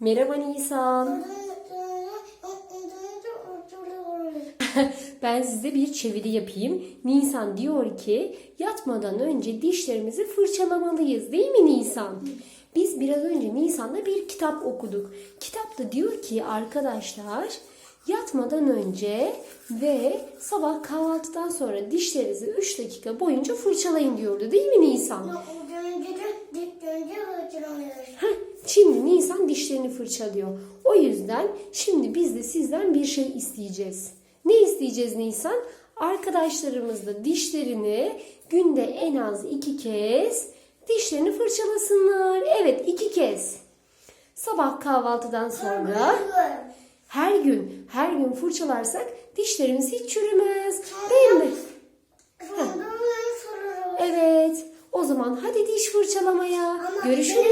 Merhaba Nisan. Ben size bir çeviri yapayım. Nisan diyor ki yatmadan önce dişlerimizi fırçalamalıyız değil mi Nisan? Biz biraz önce Nisan'da bir kitap okuduk. Kitapta diyor ki arkadaşlar yatmadan önce ve sabah kahvaltıdan sonra dişlerinizi 3 dakika boyunca fırçalayın diyordu değil mi Nisan? Şimdi Nisan dişlerini fırçalıyor. O yüzden şimdi biz de sizden bir şey isteyeceğiz. Ne isteyeceğiz Nisan? Arkadaşlarımız da dişlerini günde en az iki kez dişlerini fırçalasınlar. Evet iki kez. Sabah kahvaltıdan sonra her gün her gün fırçalarsak dişlerimiz hiç çürümez. Değil mi? Evet. O zaman hadi diş fırçalamaya. Görüşürüz.